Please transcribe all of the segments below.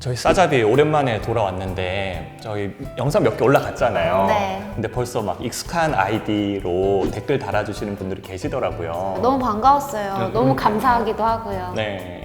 저희 싸잡이 오랜만에 돌아왔는데 저희 영상 몇 개 올라갔잖아요. 네. 근데 벌써 막 익숙한 아이디로 댓글 달아주시는 분들이 계시더라고요. 너무 반가웠어요. 음, 너무 음. 감사하기도 하고요. 네.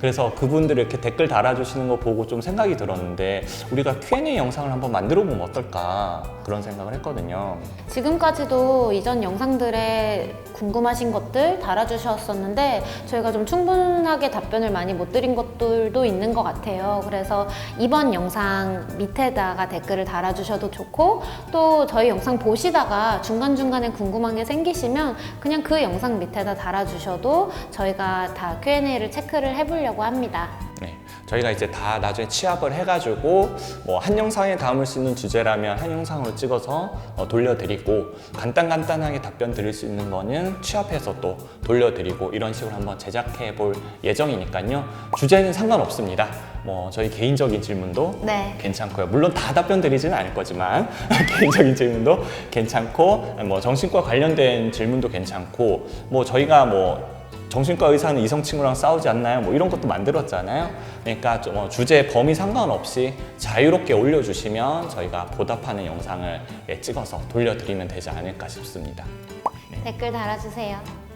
그래서 그분들 이렇게 댓글 달아주시는 거 보고 좀 생각이 들었는데 우리가 Q&A 영상을 한번 만들어 보면 어떨까 그런 생각을 했거든요. 지금까지도 이전 영상들에 궁금하신 것들 달아주셨었는데 저희가 좀 충분하게 답변을 많이 못 드린 것들도 있는 것 같아요. 그래서 이번 영상 밑에다가 댓글을 달아주셔도 좋고 또 저희 영상 보시다가 중간중간에 궁금한 게 생기시면 그냥 그 영상 밑에다 달아주셔도 저희가 다 Q&A를 체크를 해보려고 합니다. 네, 저희가 이제 다 나중에 취합을 해가지고 뭐 한 영상에 담을 수 있는 주제라면 한 영상으로 찍어서 어, 돌려드리고 간단간단하게 답변 드릴 수 있는 거는 취합해서 또 돌려드리고 이런 식으로 한번 제작해 볼 예정이니까요. 주제는 상관없습니다. 뭐 저희 개인적인 질문도 네. 괜찮고요. 물론 다 답변 드리지는 않을 거지만 개인적인 질문도 괜찮고 뭐 정신과 관련된 질문도 괜찮고 뭐 저희가 뭐 정신과 의사는 이성 친구랑 싸우지 않나요? 뭐 이런 것도 만들었잖아요. 그러니까 좀 어, 주제 범위 상관없이 자유롭게 올려주시면 저희가 보답하는 영상을 예, 찍어서 돌려드리면 되지 않을까 싶습니다. 댓글 달아주세요.